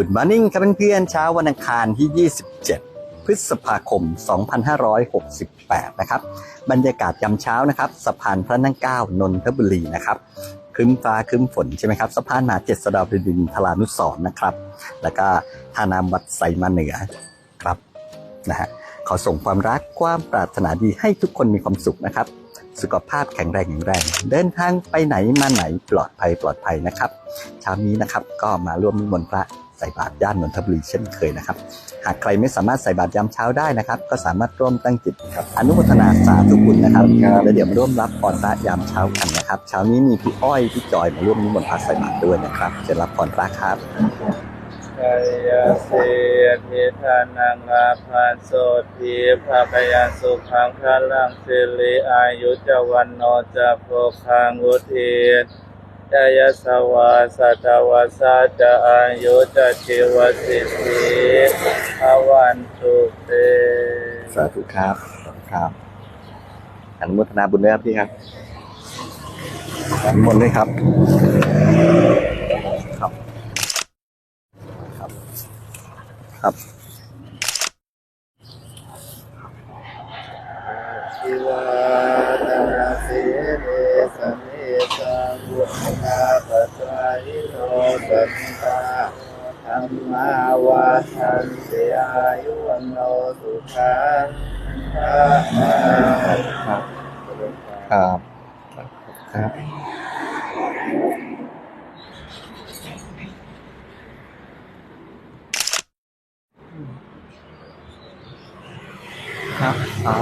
Good Morning ครับเพื่อนๆเช้าวันอังคารที่ 27 พฤษภาคม 2568 นะครับ บรรยากาศยามเช้านะครับสะพานพระนั่งเก้านนทบุรีนะครับครึ้มฟ้าครึ้มฝนใช่ไหมครับสะพานมหาเจ็ดสดาบดินทรานุสรนะครับ แล้วก็ท่าน้ำวัดไซมาเหนือครับนะฮะขอส่งความรักความปรารถนาดีให้ทุกคนมีความสุขนะครับ สุขภาพแข็งแรงแข็งแรง เดินทางไปไหนมาไหนปลอดภัยปลอดภัยนะครับเช้านี้นะครับก็มาร่วมนิมนต์พระ ใส่บาตรย่านนนทบุรีเช่นเคยนะครับ หากใครไม่สามารถใส่บาตรยามเช้าได้นะครับ ก็สามารถร่วมตั้งจิตครับอนุโมทนาสาธุบุญนะครับแล้วเดี๋ยวมาร่วมรับพรพระยามเช้ากันนะครับเช้านี้มีพี่อ้อยพี่จอยมาร่วมนิมนต์พระใส่บาตรด้วยนะครับจะรับพรพระครับกายาเสทิทานังอาภาโสทีภาคยาสุขังคาลังสิริอายุจวันโนจะโพคังอุทิศ จายสวาสัตวาสาจะอายุจะชีวสิทธิภวันตุเต สาธุครับสาธุครับอนุโมทนาบุญด้วยครับพี่ครับอนุโมทนาด้วยครับ ครับ ครับ ครับทิวาตนาสิเรสเนสัง วุฒนาปัจจายโนสัมตาธรรมาวาทันเสียอายุวันโนสุขังพระมาครับครับครับครับอ่า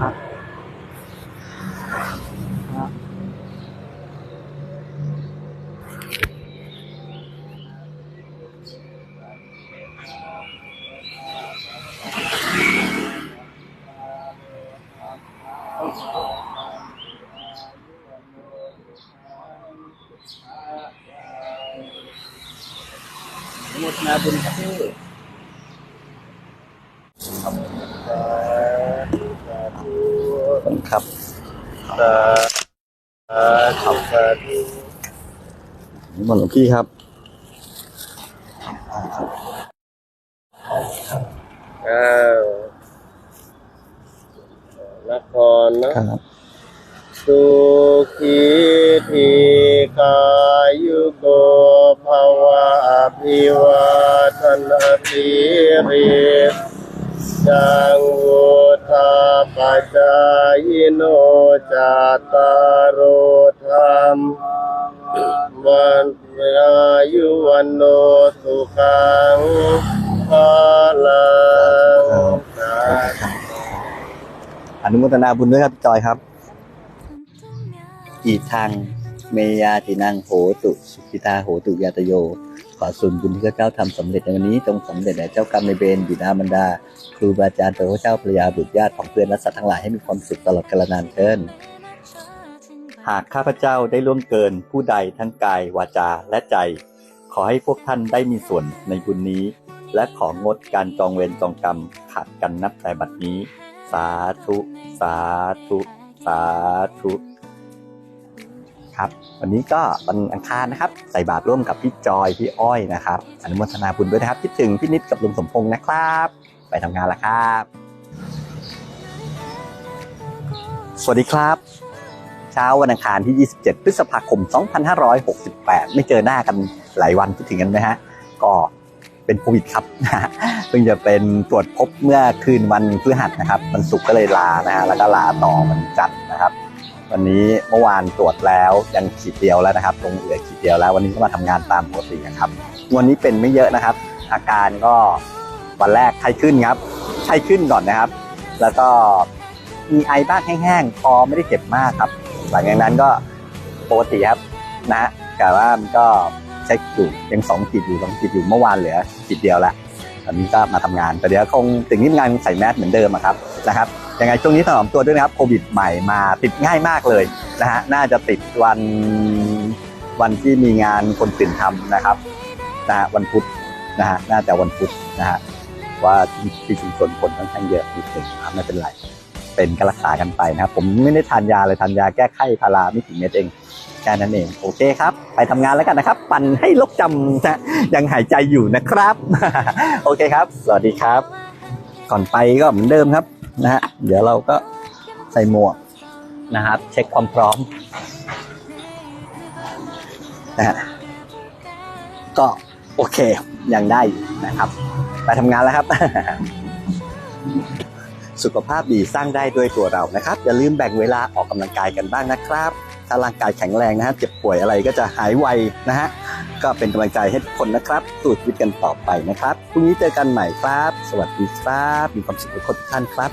ครับ ครับ หมด นาบุญครับพี่สาธุสาธุขอบคุณครับสาธุสาธุนิมนหลวงพี่ครับเก้านครนาะ สุขีทีกายุโกภวะอภิวาทนาติริจังวุธาปัจจายโนจัตตารโธรรมวันอายุวันโนสุขังภาลังอนุโมทนาบุญด้วยครับพี่จอยครับ อีทางเมยาตินังโหตุสุขิตาโหตุยาตโย ขอส่วนบุญที่ข้าเจ้าทำสำเร็จในวันนี้จงสำเร็จแด่เจ้ากรรมในเวรบิดามารดา ครูบาอาจารย์ตัวพระเจ้าภรรยาบุตรญาติของเพื่อนและสัตว์ทั้งหลายให้มีความสุขตลอดกาลนานเทินหากข้าพเจ้าได้ล่วงเกินผู้ใดทั้งกายวาจาและใจ ขอให้พวกท่านได้มีส่วนในบุญนี้ และของดการจองเวรจองกรรมขาดกันนับแต่บัดนี้ สาธุ สาธุ สาธุ ครับ วันนี้ก็วันอังคารนะครับ ใส่บาตรร่วมกับพี่จอยพี่อ้อยนะครับอนุโมทนาบุญด้วยนะครับคิดถึงพี่นิดกับลุงสมพงษ์นะครับ ไปทำงานแล้วครับ สวัสดีครับ เช้าวันอังคารที่ 27 พฤษภาคม 2568 ไม่เจอหน้ากันหลายวันคิดถึงกันไหมฮะก็เป็นโควิดครับเพิ่งจะเป็นตรวจพบเมื่อคืนวันพฤหัสนะครับวันศุกร์ก็เลยลานะฮะแล้วก็ลาต่อวันจันทร์นะครับ วันนี้เมื่อวานตรวจแล้วยังขีดเดียวแล้วนะครับลงเหลือขีดเดียวแล้ว วันนี้ก็มาทำงานตามปกติครับวันนี้เป็นไม่เยอะนะครับ อาการก็วันแรกไข้ขึ้นครับไข้ขึ้นก่อนนะครับ แล้วก็มีไอบ้างแห้งๆคอไม่ได้เจ็บมากครับ หลังจากนั้นก็ปกติครับนะฮะแต่ว่ามันก็เช็คอยู่ยังสองขีดอยู่สองขีดอยู่เมื่อวานเหลือขีดเดียวแล้วตอนนี้ก็มาทำงานแต่เดี๋ยวคงถึงที่งานใส่แมสเหมือนเดิมครับนะครับ ยังไงช่วงนี้ถนอมตัวด้วยนะครับโควิดใหม่มาติดง่ายมากเลยนะฮะน่าจะติดวันวันที่มีงานคนตื่นทำนะครับนะฮะวันพุธนะฮะน่าจะวันพุธนะฮะว่าที่ชุมชนคนค่อนข้างเยอะนิดหนึ่งครับไม่เป็นไรเป็นก็รักษากันไปนะครับ ผมไม่ได้ทานยาเลยทานยาแก้ไข้พาราไม่ถึงเม็ดเองแค่นั้นเองโอเคครับ ไปทำงานแล้วกันนะครับ ปั่นให้ลกจำนะยังหายใจอยู่นะครับ โอเคครับ สวัสดีครับ ก่อนไปก็เหมือนเดิมครับนะฮะเดี๋ยวเราก็ใส่หมวกนะครับเช็คความพร้อมนะฮะก็โอเคยังได้อยู่นะครับ ไปทำงานแล้วครับ สุขภาพดีสร้างได้ด้วยตัวเรานะครับ อย่าลืมแบ่งเวลาออกกำลังกายกันบ้างนะครับ ถ้าร่างกายแข็งแรงนะฮะเจ็บป่วยอะไรก็จะหายไวนะฮะ ก็เป็นกำลังใจให้ทุกคนนะครับสู้ชีวิตกันต่อไปนะครับพรุ่งนี้เจอกันใหม่ครับ สวัสดีครับ มีความสุขทุกคนทุกท่านครับ